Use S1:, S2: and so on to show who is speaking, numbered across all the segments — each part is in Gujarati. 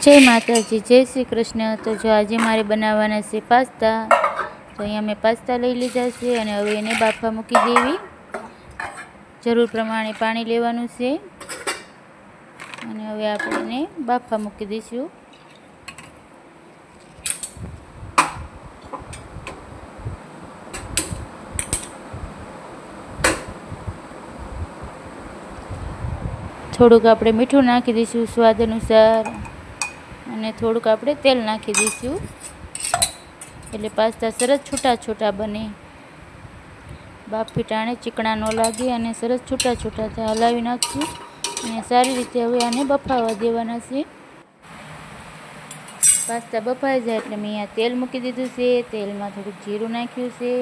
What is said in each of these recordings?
S1: જય માતાજી, જય શ્રી કૃષ્ણ. તો જો આજે મારે બનાવવાના છે પાસ્તા, તો અહીંયા મેં પાસ્તા લઈ લીધા છે અને હવે એને બાફવા મૂકી દેવી. જરૂર પ્રમાણે પાણી લેવાનું છે. અને હવે આપણે એને બાફવા મૂકી દઈશું. થોડુંક આપણે મીઠું નાખી દઈશું સ્વાદ અનુસાર. અને થોડુંક આપણે તેલ નાખી દઈશું. એટલે પાસ્તા સરસ છૂટા છૂટા બને બાફી ટાણે ચીકણા ન લાગે અને સરસ છૂટા છૂટા થાય, હલાવી નાખશું. અને સારી રીતે હવે આને બફાવા દેવાના છે. પાસ્તા બફાઈ જાય એટલે મેં અહીંયા તેલ મૂકી દીધું છે. તેલમાં થોડુંક જીરું નાખ્યું છે.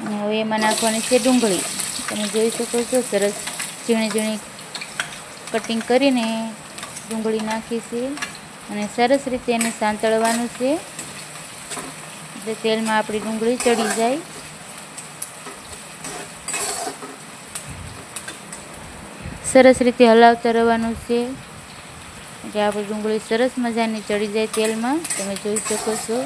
S1: અને હવે એમાં નાખવાની છે ડુંગળી. તમે જોઈ શકો છો સરસ ઝીણી ઝીણી કટિંગ કરીને ડુંગળી નાખી છે અને સરસ રીતે એને સાંતળવાનું છે. એટલે તેલમાં આપણી ડુંગળી ચડી જાય. સરસ રીતે હલાવતા રહેવાનું છે. એટલે આપણી ડુંગળી સરસ મજાની ચડી જાય તેલમાં. તમે જોઈ શકો છો.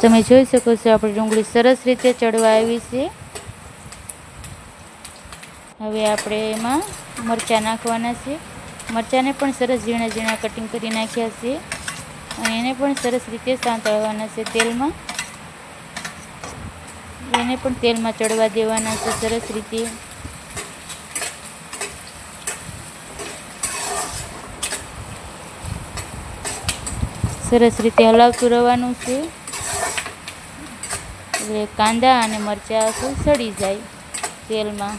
S1: તમે જોઈ શકો છો, આપણી ડુંગળી સરસ રીતે ચડવા આવી છે. હવે આપણે એમાં મરચાં નાખવાના છે. મરચાંને પણ સરસ ઝીણા ઝીણા કટિંગ કરી નાખ્યા છે. અને એને પણ સરસ રીતે સાંતળવાના છે તેલમાં. એને પણ તેલમાં ચડવા દેવાના છે સરસ રીતે. સરસ રીતે હલાવતું રહેવાનું છે. એટલે કાંદા અને મરચાં શું સડી જાય તેલમાં.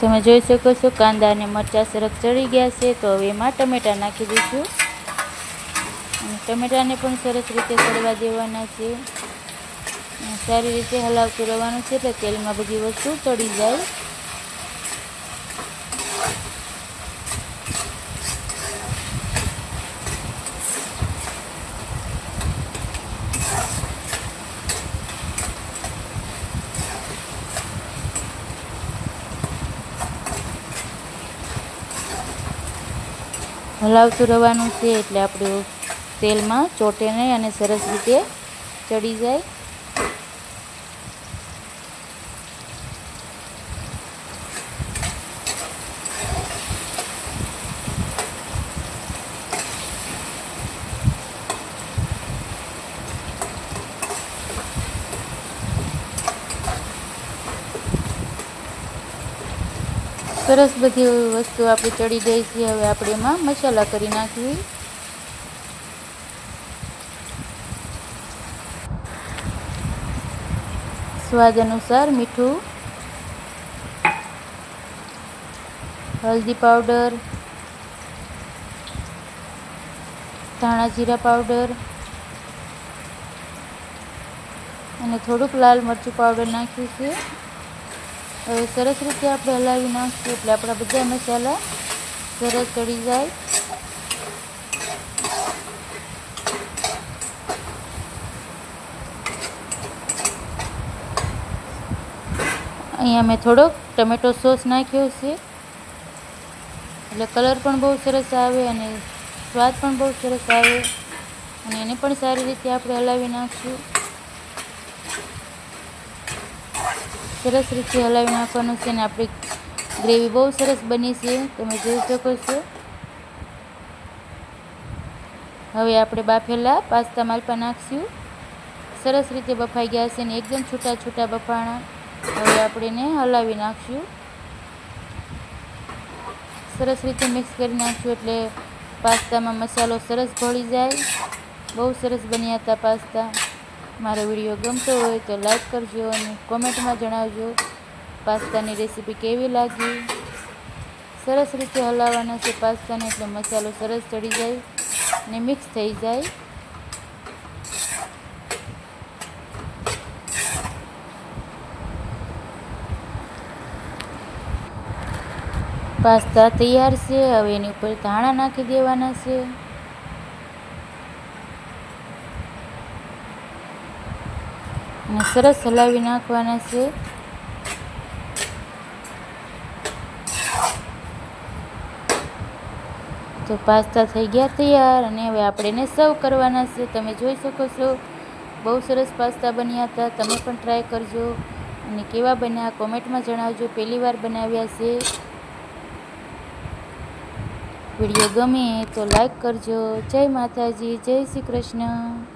S1: તમે જોઈ શકો છો કાંદા અને મરચાં સરસ ચડી ગયા છે, તો હવે એમાં ટમેટાં નાખી દઈશું. અને ટમેટાને પણ સરસ રીતે ચડવા દેવાના છે. સારી રીતે હલાવતું રહેવાનું છે એટલે તેલમાં બધી વસ્તુ ચડી જાય. હલાવતું રહેવાનું છે એટલે આપણું તેલમાં ચોટે નહીં અને સરસ રીતે ચડી જાય. સરસ બધી વસ્તુ આપણી ચડી ગઈ છે. હવે આપણે એમાં મસાલા કરી નાખીએ. સ્વાદ અનુસાર મીઠું, હલ્દી પાવડર, ધાણા જીરા પાવડર અને થોડુંક લાલ મરચું પાવડર નાખ્યું છે. હવે સરસ રીતે આપણે હલાવી નાખીએ એટલે આપણા બધા મસાલા સરસ ચડી જાય. અહીંયા મેં થોડોક ટમેટો સોસ નાખ્યો છે. એટલે કલર પણ બહુ સરસ આવે અને સ્વાદ પણ બહુ સરસ આવે. અને એને પણ સારી રીતે આપણે હલાવી નાખશું. સરસ રીતે હલાવી નાખવાનું છે અને આપણી ગ્રેવી બહુ સરસ બની છે. તમે જોઈ શકો છો. હવે આપણે બાફેલા પાસ્તા માલપા નાખશું. સરસ રીતે બફાઈ ગયા છે ને એકદમ છૂટા છૂટા બફાણા હવે આપણે એને હલાવી નાખશું. સરસ રીતે મિક્સ કરી નાખશું એટલે પાસ્તામાં મસાલો સરસ ભળી જાય. બહુ સરસ બન્યા હતા પાસ્તા. મારો વીડિયો ગમતો હોય તો લાઈક કરજો અને કોમેન્ટમાં જણાવજો. પાસ્તાની રેસીપી કેવી લાગી? સરસ રીતે હલાવવાના છે પાસ્તાને, એટલે મસાલો સરસ ચડી જાય ને મિક્સ થઈ જાય. પાસ્તા તૈયાર છે, હવે એની ઉપર ધાણા નાખી દેવાના છે. અને સરસ હલાવી નાખવાના છે. તો પાસ્તા થઈ ગયા તૈયાર અને હવે આપણે એને સર્વ કરવાના છે. તમે જોઈ શકો છો, બહુ સરસ પાસ્તા બન્યા હતા. તમે પણ ટ્રાય કરજો અને કેવા બન્યા કોમેન્ટમાં જણાવજો. પહેલી વાર બનાવ્યા છે. વીડિયો ગમે તો લાઈક કરજો. જય માતાજી, જય શ્રી કૃષ્ણ.